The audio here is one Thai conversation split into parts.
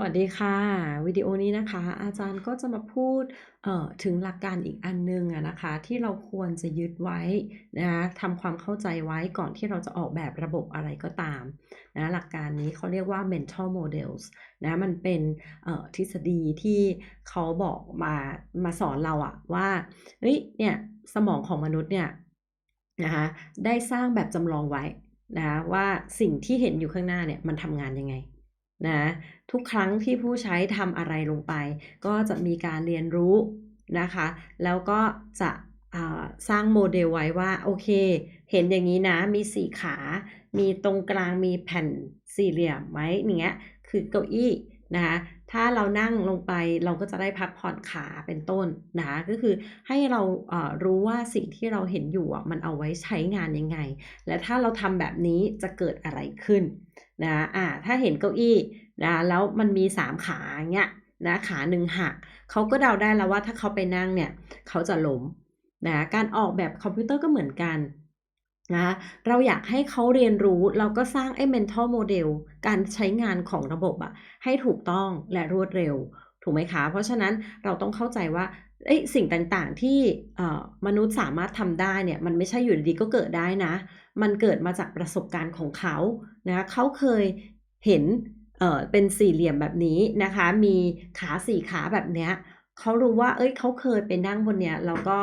วัสดีค่ะ วิดีโอนี้นะคะ อาจารย์ก็จะมาพูดเอ่อถึงหลักการอีกอันหนึ่งอะนะคะ ที่เราควรจะยึดไว้นะคะทำความเข้าใจไว้ก่อนที่เราจะออกแบบระบบอะไรก็ตามนะหลักการนี้เขาเรียกว่า mental models นะมันเป็นเอ่อทฤษฎีที่เขาบอกมามาสอนเราอะว่าเฮ้ยเนี่ยสมองของมนุษย์เนี่ยนะคะได้สร้างแบบจำลองไว้นะคะว่าสิ่งที่เห็นอยู่ข้างหน้าเนี่ยมันทำงานยังไง นะทุกครั้งที่ผู้ใช้ทำอะไรลงไป ก็จะมีการเรียนรู้นะคะ แล้วก็จะสร้างโมเดลไว้ว่า โอเค เห็นอย่างนี้นะมีสี่ขา มีตรงกลางมีแผ่นสี่เหลี่ยมไหมเงี้ยคือเก้าอี้นะคะถ้าเรานั่งลงไปเราก็จะได้พักผ่อนขาเป็นต้นนะคะก็คือให้เราเรู้ว่าสิ่งที่เราเห็นอยู่มันเอาไว้ใช้งานยังไง และถ้าเราทำแบบนี้จะเกิดอะไรขึ้น นะอ่าถ้าเห็นเก้าอี้นะแล้วมันมี 3 ขาอย่างเงี้ยนะขาหนึ่งหักเขาก็เดาได้แล้วว่าถ้าเขาไปนั่งเนี่ยเขาจะล้มนะการออกแบบคอมพิวเตอร์ก็เหมือนกันนะเราอยากให้เขาเรียนรู้เราก็สร้างไอ้ mental model การใช้งานของระบบอะให้ถูกต้องและรวดเร็ว ถูกไหมคะ เพราะฉะนั้นเราต้องเข้าใจว่า ไอ้สิ่งต่างๆที่มนุษย์สามารถทำได้เนี่ยมันไม่ใช่อยู่ดีๆก็เกิดได้นะ มันเกิดมาจากประสบการณ์ของเขานะเขาเคยเห็นเเป็นสี่เหลี่ยมแบบนี้นะคะ มีขาสี่ขาแบบเนี้ยเขารู้ว่า เอ้ยเขาเคยไปนั่งบนเนี้ยแล้วก็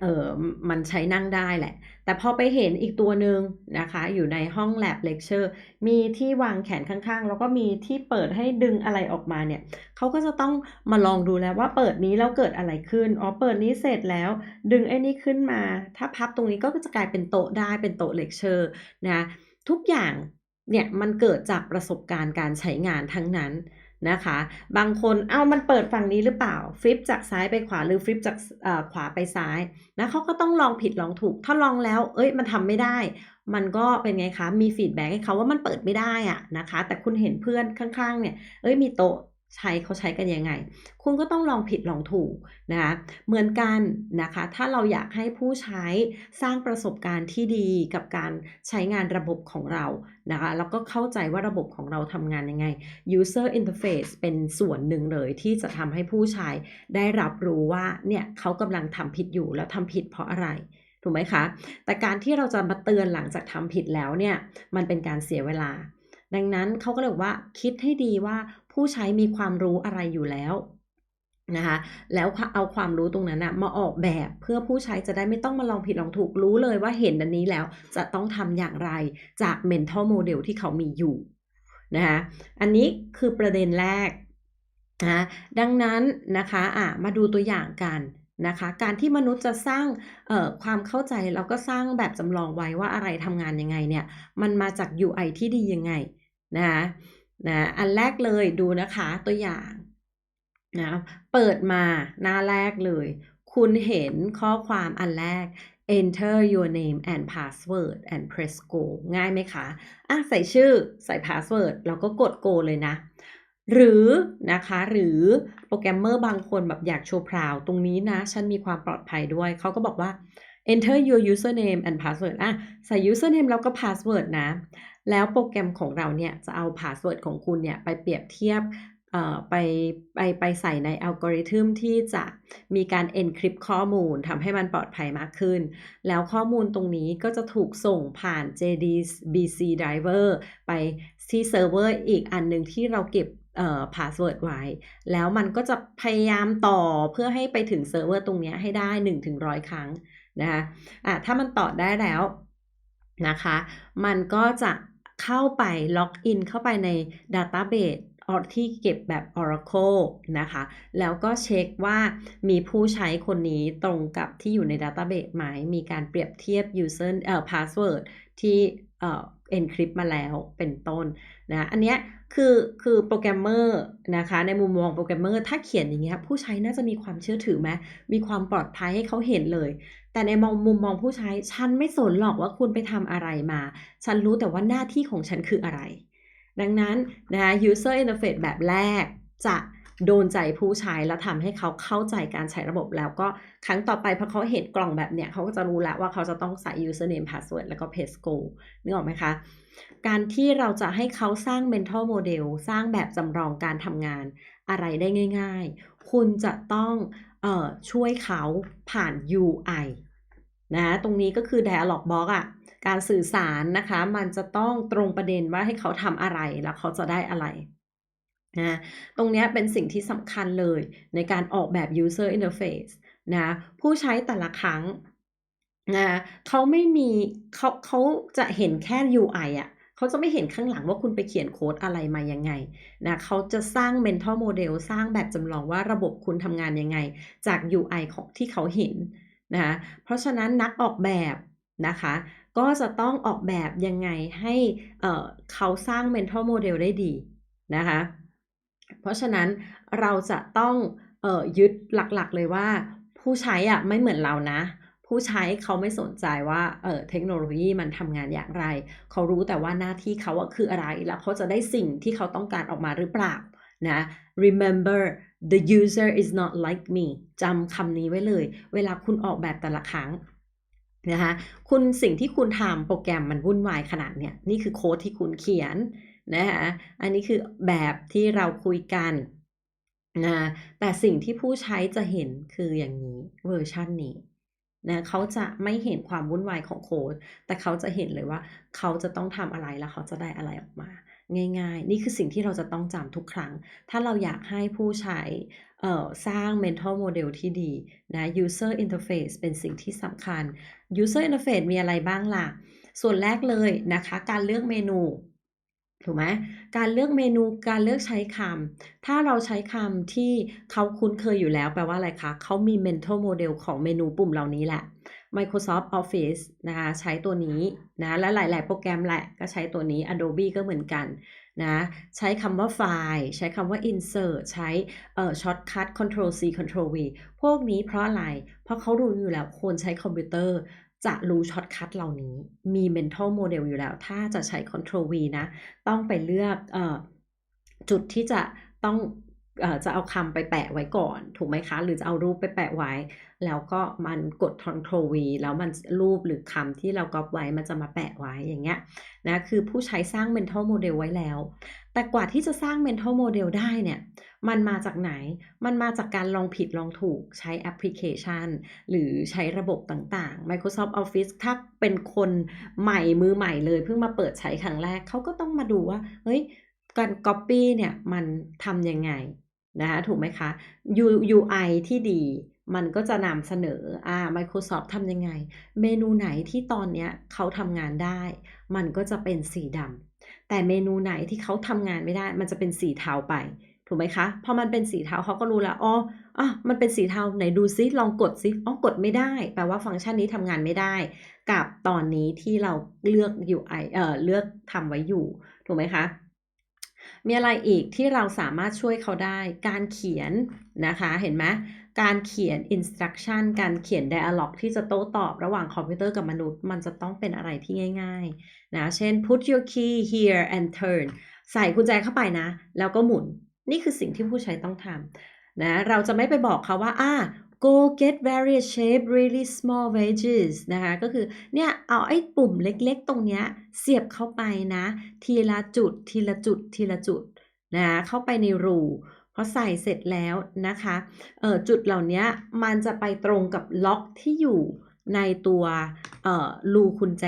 เออมันใช้นั่งได้แหละ แต่พอไปเห็นอีกตัวหนึ่งนะคะ อยู่ในห้อง lab lecture มีที่วางแขนข้างๆ แล้วก็มีที่เปิดให้ดึงอะไรออกมาเนี่ย เขาก็จะต้องมาลองดูแล้วว่าเปิดนี้แล้วเกิดอะไรขึ้น อ๋อ เปิดนี้เสร็จแล้ว ดึงไอ้นี่ขึ้นมา ถ้าพับตรงนี้ก็จะกลายเป็นโต๊ะได้ เป็นโต๊ะเลคเชอร์นะ ทุกอย่างเนี่ยมันเกิดจากประสบการณ์การใช้งานทั้งนั้น นะคะ บางคนเอ้ามันเปิดฝั่งนี้หรือเปล่าฟลิปจากซ้ายไปขวาหรือฟลิปจากขวาไปซ้ายนะเขาก็ต้องลองผิดลองถูก ถ้าลองแล้ว เอ้ยมันทำไม่ได้ มันก็เป็นไงคะมีฟีดแบ็กให้เขาว่ามันเปิดไม่ได้อะนะคะ แต่คุณเห็นเพื่อนข้างๆเนี่ยเอ้ยมีโต๊ะ ใช้เขาใช้กันยังไง คุณก็ต้องลองผิดลองถูกนะคะเหมือนกันนะคะ ถ้าเราอยากให้ผู้ใช้สร้างประสบการณ์ที่ดีกับการใช้งานระบบของเรานะคะแล้วก็เข้าใจว่าระบบของเราทำงานยังไง user interface เป็นส่วนหนึ่งเลยที่จะทำให้ผู้ใช้ได้รับรู้ว่าเนี่ยเขากำลังทำผิดอยู่แล้วทำผิดเพราะอะไรถูกไหมคะ แต่การที่เราจะมาเตือนหลังจากทำผิดแล้วเนี่ย มันเป็นการเสียเวลา ดังนั้นเขาก็เลยว่าคิดให้ดีว่า ผู้ใช้มีความรู้อะไรอยู่แล้วนะคะแล้วเอาความรู้ตรงนั้นนะมาออกแบบเพื่อผู้ใช้จะได้ไม่ต้องมาลองผิดลองถูกรู้เลยว่าเห็นอันนี้แล้วจะต้องทำอย่างไรจาก mental model ที่เขามีอยู่นะคะอันนี้คือประเด็นแรกนะดังนั้นนะคะะมาดูตัวอย่างกันนะคะการที่มนุษย์จะสร้างความเข้าใจแล้วก็สร้างแบบจำลองไว้ว่าอะไรทำงานยังไงเนี่ยมันมาจาก UI ที่ดียังไงนะคะ นะอันแรกเลยดูนะคะตัวอย่างนะเปิดมาหน้าแรกเลย คุณเห็นข้อความอันแรก enter your name and password and press go ง่ายไหมคะอะใส่ชื่อใส่ password แล้วก็กด go เลยนะ หรือนะคะหรือโปรแกรมเมอร์บางคนแบบอยากโชว์พราว ตรงนี้นะ ฉันมีความปลอดภัยด้วย เขาก็บอกว่า enter your username and password อะใส่ username แล้วก็ password นะ แล้วโปรแกรมของเราเนี่ย จะเอาพาสเวิร์ดของคุณเนี่ย ไปเปรียบเทียบไปไปไปใส่ในอัลกอริทึมที่จะมีการ encrypt ข้อมูลทำให้มันปลอดภัยมากขึ้น แล้วข้อมูลตรงนี้ก็จะถูกส่งผ่าน JDBC driver ไปที่เซิร์ฟเวอร์อีกอันหนึ่งที่เราเก็บเอ่อพาสเวิร์ดไว้ แล้วมันก็จะพยายามต่อเพื่อให้ไปถึงเซิร์ฟเวอร์ตรงนี้ให้ได้ 1-100 ครั้ง นะคะะถ้ามันต่อได้แล้วนะคะ มันก็จะเข้าไปล็อกอินเข้าไปใน Database ที่เก็บแบบ Oracle นะคะ แล้วก็เช็คว่ามีผู้ใช้คนนี้ตรงกับที่อยู่ใน Database ไหม มีการเปรียบเทียบ user เอ่อ password ที่เอ่อ encrypt มาแล้วเป็นต้นนะ อันนี้คือคือโปรแกรมเมอร์นะคะ ในมุมมองโปรแกรมเมอร์ถ้าเขียนอย่างเงี้ยผู้ใช้น่าจะมีความเชื่อถือไหมมีความปลอดภัยให้เขาเห็นเลย แต่ในมองมุมมองผู้ใช้ฉันไม่สนหรอกว่าคุณไปทำอะไรมา ฉันรู้แต่ว่าหน้าที่ของฉันคืออะไร ดังนั้นนะ user interface แบบแรกจะโดนใจผู้ใช้แล้วทำให้เขาเข้าใจการใช้ระบบแล้วก็ครั้งต่อไปพอเขาเห็นกล่องแบบเนี้ยเขาก็จะรู้แล้วว่าเขาจะต้องใส่ username password แล้วก็ paste go นึกออกไหมคะ การที่เราจะให้เขาสร้าง mental model สร้างแบบจำลองการทำงานอะไรได้ง่าย ๆ คุณจะต้อง เอ่อช่วยเขาผ่าน UI นะตรงนี้ก็คือ dialog box อะการสื่อสารนะคะ มันจะต้องตรงประเด็นว่าให้เขาทำอะไร แล้วเขาจะได้อะไรนะตรงนี้เป็นสิ่งที่สำคัญเลยในการออกแบบ user interface นะผู้ใช้แต่ละครั้งนะเขาไม่มีเขาเขาจะเห็นแค่ UI อะ เขาจะไม่เห็นข้างหลังว่าคุณไปเขียนโค้ดอะไรมายังไงนะเขาจะสร้าง mental model สร้างแบบจำลองว่าระบบคุณทำงานยังไง จาก UI ของที่เขาเห็นนะะเพราะฉะนั้นนักออกแบบนะคะก็จะต้องออกแบบยังไงให้เเขาสร้าง mental model ได้ดีนะคะเพราะฉะนั้นเราจะต้องออยึดหลักๆเลยว่าผู้ใช้อะไม่เหมือนเรานะ ผู้ใช้เขาไม่สนใจว่าเออเทคโนโลยีมันทำงานอย่างไร เขารู้แต่ว่าหน้าที่เขาคืออะไร แล้วเขาจะได้สิ่งที่เขาต้องการออกมาหรือเปล่านะ remember the user is not like me จำคำนี้ไว้เลย เวลาคุณออกแบบแต่ละครั้งนะคะคุณสิ่งที่คุณทำโปรแกรมมันวุ่นวายขนาดเนี้ยนี่คือโค้ดที่คุณเขียนนะคะอันนี้คือแบบที่เราคุยกันนะแต่สิ่งที่ผู้ใช้จะเห็นคืออย่างนี้เวอร์ชันนี้ นะเขาจะไม่เห็นความวุ่นวายของโค้ดแต่เขาจะเห็นเลยว่าเขาจะต้องทำอะไรแล้วเขาจะได้อะไรออกมา ง่าย ๆ นี่คือสิ่งที่เราจะต้องจำทุกครั้ง ถ้าเราอยากให้ผู้ใช้สร้าง mental model ที่ดีนะ user interface เป็นสิ่งที่สำคัญ user interface มีอะไรบ้างล่ะ ส่วนแรกเลยนะคะ การเลือกเมนู ถูกไหมการเลือกเมนูการเลือกใช้คำถ้าเราใช้คำที่เขาคุ้นเคยอยู่แล้ว แปลว่าอะไรคะเขามี mental model ของเมนูปุ่มเหล่านี้แหละ Microsoft Office นะคะใช้ตัวนี้นะและหลาย ๆ โปรแกรมแหละก็ใช้ตัวนี้ Adobe ก็เหมือนกันนะใช้คำว่าไฟล์ใช้คำว่า insert ใช้เอ่อ shortcut control C control V พวกนี้เพราะอะไร เพราะเขารู้อยู่แล้วคนใช้คอมพิวเตอร์ จะรู้ช็อตคัทเหล่านี้ มี mental model อยู่แล้ว ถ้าจะใช้ control V นะ ต้องไปเลือกอจุดที่จะต้อง จะเอาคำไปแปะไว้ก่อน ถูกไหมคะ หรือจะเอารูปไปแปะไว้ แล้วก็มันกด Ctrl V แล้วมันรูปหรือคำที่เราก๊อปไว้มันจะมาแปะไว้อย่างเงี้ยนะคือผู้ใช้สร้าง mental model ไว้แล้ว แต่กว่าที่จะสร้าง mental model ได้เนี่ยมันมาจากไหน มันมาจากการลองผิดลองถูกใช้แอปพลิเคชัน หรือใช้ระบบต่างๆ Microsoft Office ถ้าเป็นคนใหม่มือใหม่เลย เพิ่งมาเปิดใช้ครั้งแรกเขาก็ต้องมาดูว่าเฮ้ยการ Copy เนี่ยมันทำยังไง นะคะถูกไหมคะ UI ที่ดีมันก็จะนำเสนออ่า Microsoft ทำยังไง เมนูไหนที่ตอนเนี้ยเขาทำงานได้ มันก็จะเป็นสีดำแต่เมนูไหนที่เขาทำงานไม่ได้ มันจะเป็นสีเทาไป ถูกไหมคะพอมันเป็นสีเทาเขาก็รู้แล้วอ๋ออะมันเป็นสีเทาไหนดูซิลองกดซิอ๋อกดไม่ได้ แปลว่าฟังก์ชันนี้ทำงานไม่ได้ กับตอนนี้ที่เราเลือก UI เอ่อเลือกทำไว้อยู่ ถูกไหมคะ มีอะไรอีกที่เราสามารถช่วยเขาได้ การเขียนนะคะเห็นไหมการเขียน instruction การเขียน dialog ที่จะโต้ตอบระหว่างคอมพิวเตอร์กับมนุษย์ มันจะต้องเป็นอะไรที่ง่ายๆนะเช่น put your key here and turn ใส่กุญแจเข้าไปนะ แล้วก็หมุนนี่คือสิ่งที่ผู้ใช้ต้องทำนะเราจะไม่ไปบอกเขาว่าอ่า go get various shape really small wedges นะคะ ก็คือเนี่ยเอาไอ้ปุ่มเล็กๆตรงเนี้ยเสียบเข้าไปนะ ทีละจุดทีละจุดทีละจุดนะเข้าไปในรูพอใส่เสร็จแล้วนะคะเอ่อจุดเหล่านี้มันจะไปตรงกับล็อกที่อยู่ในตัวเอ่อรูกุญแจ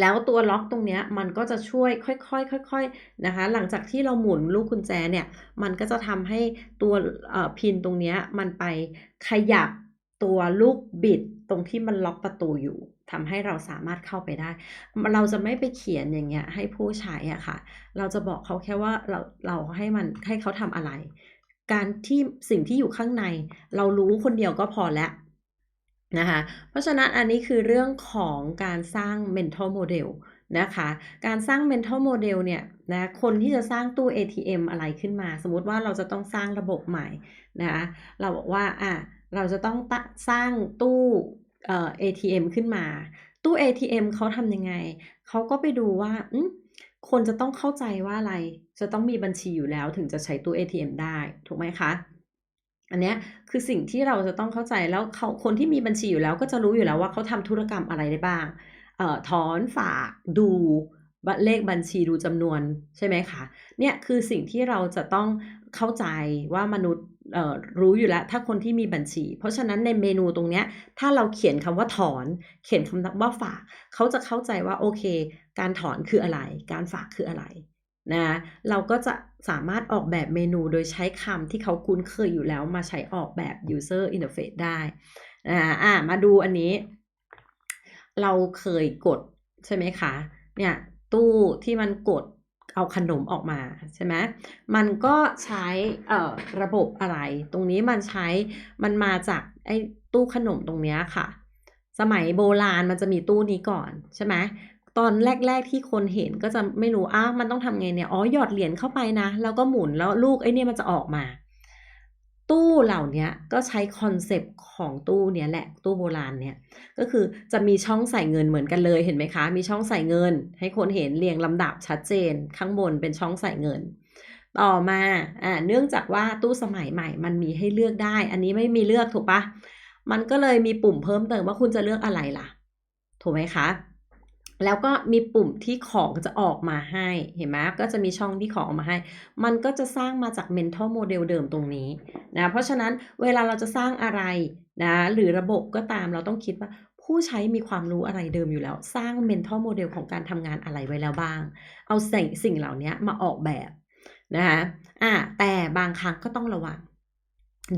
แล้วตัวล็อกตรงนี้มันก็จะช่วยค่อยๆค่อยๆนะคะ หลังจากที่เราหมุนลูกกุญแจเนี่ย มันก็จะทำให้ตัวพินตรงนี้มันไปขยับตัวลูกบิดตรงที่มันล็อกประตูอยู่ทำให้เราสามารถเข้าไปได้ เราจะไม่ไปเขียนอย่างเงี้ยให้ผู้ใช้อะค่ะ เราจะบอกเขาแค่ว่าเราเราให้มันให้เขาทำอะไร การที่สิ่งที่อยู่ข้างใน เรารู้คนเดียวก็พอแล้ว นะคะเพราะฉะนั้นอันนี้คือเรื่องของการสร้าง mental model นะคะการสร้าง mental model เนี่ยนะคนที่จะสร้างตู้ ATM อะไรขึ้นมา สมมติว่าเราจะต้องสร้างระบบใหม่นะคะเราบอกว่าอะเราจะต้องสร้างตู้เอ่อ ATM ขึ้นมา ตู้ ATM เขาทำยังไง เขาก็ไปดูว่าคนจะต้องเข้าใจว่าอะไร จะต้องมีบัญชีอยู่แล้วถึงจะใช้ตู้ ATM ได้ ถูกไหมคะ อันเนี้ยคือสิ่งที่เราจะต้องเข้าใจแล้วเขาคนที่มีบัญชีอยู่แล้วก็จะรู้อยู่แล้วว่าเขาทำธุรกรรมอะไรได้บ้างเอ่อถอนฝากดูเลขบัญชีดูจำนวนใช่ไหมคะเนี่ยคือสิ่งที่เราจะต้องเข้าใจว่ามนุษย์เอ่อรู้อยู่แล้วถ้าคนที่มีบัญชี เพราะฉะนั้นในเมนูตรงเนี้ยถ้าเราเขียนคำว่าถอน เขียนคำนว่าฝาก เขาจะเข้าใจว่าโอเค การถอนคืออะไร การฝากคืออะไร นะเราก็จะสามารถออกแบบเมนูโดยใช้คำที่เขาคุ้นเคยอยู่แล้วมาใช้ออกแบบ user interface ได้นะคะมาดูอันนี้ เราเคยกดใช่ไหมคะ เนี่ยตู้ที่มันกดเอาขนมออกมาใช่ไหมมันก็ใช้เอ่อระบบอะไร ตรงนี้มันใช้ มันมาจากไอ้ตู้ขนมตรงเนี้ยค่ะ สมัยโบราณมันจะมีตู้นี้ก่อนใช่ไหม ตอนแรก ๆ ที่คนเห็นก็จะไม่รู้อ้าวมันต้องทำไงเนี่ยอ๋อหยอดเหรียญเข้าไปนะ แล้วก็หมุนแล้วลูกไอ้นี่มันจะออกมา ตู้เหล่านี้ก็ใช้คอนเซปต์ของตู้เนี้ยแหละตู้โบราณเนี่ยก็คือจะมีช่องใส่เงินเหมือนกันเลยเห็นไหมคะ มีช่องใส่เงิน ให้คนเห็นเรียงลำดับชัดเจน ข้างบนเป็นช่องใส่เงิน ต่อมาอ่าเนื่องจากว่าตู้สมัยใหม่ มันมีให้เลือกได้ อันนี้ไม่มีเลือกถูกปล่ามันก็เลยมีปุ่มเพิ่มเติมว่าคุณจะเลือกอะไรล่ะ ถูกไหมคะ แล้วก็มีปุ่มที่ของจะออกมาให้ เห็นไหมก็จะมีช่องที่ของออกมาให้ มันก็จะสร้างมาจาก mental model เดิมตรงนี้นะ เพราะฉะนั้นเวลาเราจะสร้างอะไรนะ หรือระบบก็ตามเราต้องคิดว่าผู้ใช้มีความรู้อะไรเดิมอยู่แล้ว สร้าง mental model ของการทำงานอะไรไว้แล้วบ้าง เอาสิ่งสิ่งเหล่านี้มาออกแบบนะคะอาแต่บางครั้งก็ต้องระวัง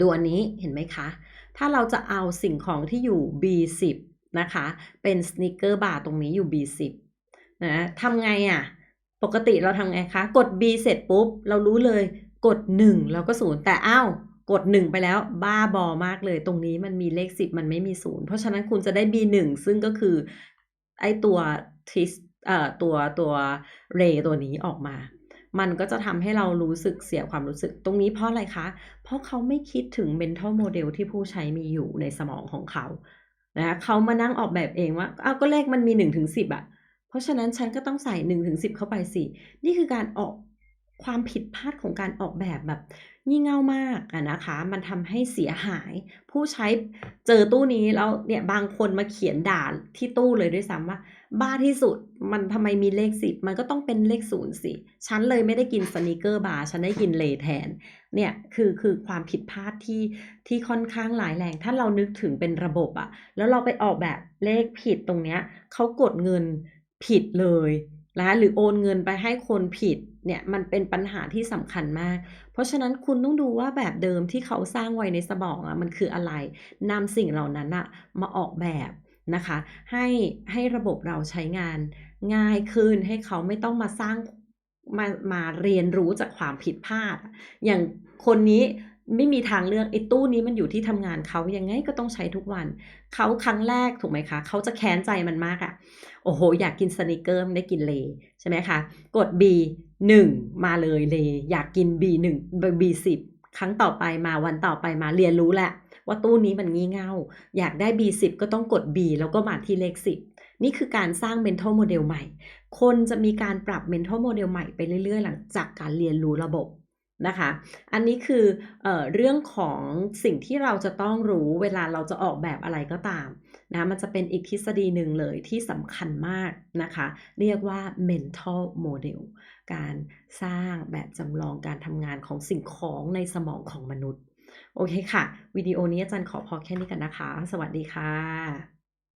ดูอันนี้เห็นไหมคะ ถ้าเราจะเอาสิ่งของที่อยู่ B10 นะคะ เป็น Snicker bar ตรงนี้อยู่ B10 นะทำไงอะปกติเราทำไงคะ กด B เสร็จปุ๊บ เรารู้เลยกด1แล้วก็0แต่อ้าวกด 1 ไปแล้วบ้าบอมากเลย ตรงนี้มันมีเลข 10 มันไม่มี0เพราะฉะนั้นคุณจะได้ B1 ซึ่งก็คือไอตัว tris เอ่อตัวตัว ray ตัวนี้ออกมา มันก็จะทำให้เรารู้สึกเสียความรู้สึกตรงนี้เพราะอะไรคะ เพราะเขาไม่คิดถึง mental model ที่ผู้ใช้มีอยู่ในสมองของเขา นะคะเขามานั่งออกแบบเองว่าเอ้าก็เลขมันมี1-10อะเพราะฉะนั้นฉันก็ต้องใส่1-10เข้าไปสิ นี่คือการออก ความผิดพลาดของการออกแบบแบบงี่เง่ามากอะนะคะ มันทำให้เสียหาย ผู้ใช้เจอตู้นี้แล้วเนี่ยบางคนมาเขียนด่าที่ตู้เลยด้วยซ้ำว่า บ้าที่สุดมันทำไมมีเลข10มันก็ต้องเป็นเลข0สิฉันเลยไม่ได้กิน Snicker bar ฉันได้กิน Ray แทน เนี่ยคือคือความผิดพลาดที่ที่ค่อนข้างร้ายแรง ถ้าเรานึกถึงเป็นระบบอะแล้วเราไปออกแบบเลขผิดตรงเนี้ยเขากดเงินผิดเลยนะหรือโอนเงินไปให้คนผิด เนี่ยมันเป็นปัญหาที่สำคัญมาก เพราะฉะนั้นคุณต้องดูว่าแบบเดิมที่เขาสร้างไว้ในสมองอะมันคืออะไรนำสิ่งเหล่านั้นอะมาออกแบบนะคะ ให้ให้ระบบเราใช้งานง่ายขึ้นให้เขาไม่ต้องมาสร้างมามาเรียนรู้จากความผิดพลาด อย่างคนนี้ ไม่มีทางเลือกไอ้ตู้นี้มันอยู่ที่ทำงานเขายังไงก็ต้องใช้ทุกวัน เขาครั้งแรกถูกไหมคะเขาจะแค้นใจมันมากอะโอ้โฮอยากกิน Snicker ไม่ได้กิน Ray ใช่ไหมคะ กด B1 มาเลย Ray อยากกิน B1 บ B10 ครั้งต่อไปมาวันต่อไปมาเรียนรู้แหล้วว่าตู้นี้มันงี่เง่า อยากได้ B10 ก็ต้องกด B แล้วก็มาที่เลข 10 นี่คือการสร้าง mental model ใหม่ คนจะมีการปรับ mental model ใหม่ไปเรื่อยๆ หลังจากการเรียนรู้ระบบ นะคะ อันนี้คือเออเรื่องของสิ่งที่เราจะต้องรู้เวลาเราจะออกแบบอะไรก็ตามนะมันจะเป็นอีกทฤษฎีหนึ่งเลยที่สำคัญมากนะคะ เรียกว่า mental model การสร้างแบบจำลองการทำงานของสิ่งของในสมองของมนุษย์ โอเคค่ะ วิดีโอนี้อาจารย์ขอพอแค่นี้ก่อนนะคะ สวัสดีค่ะ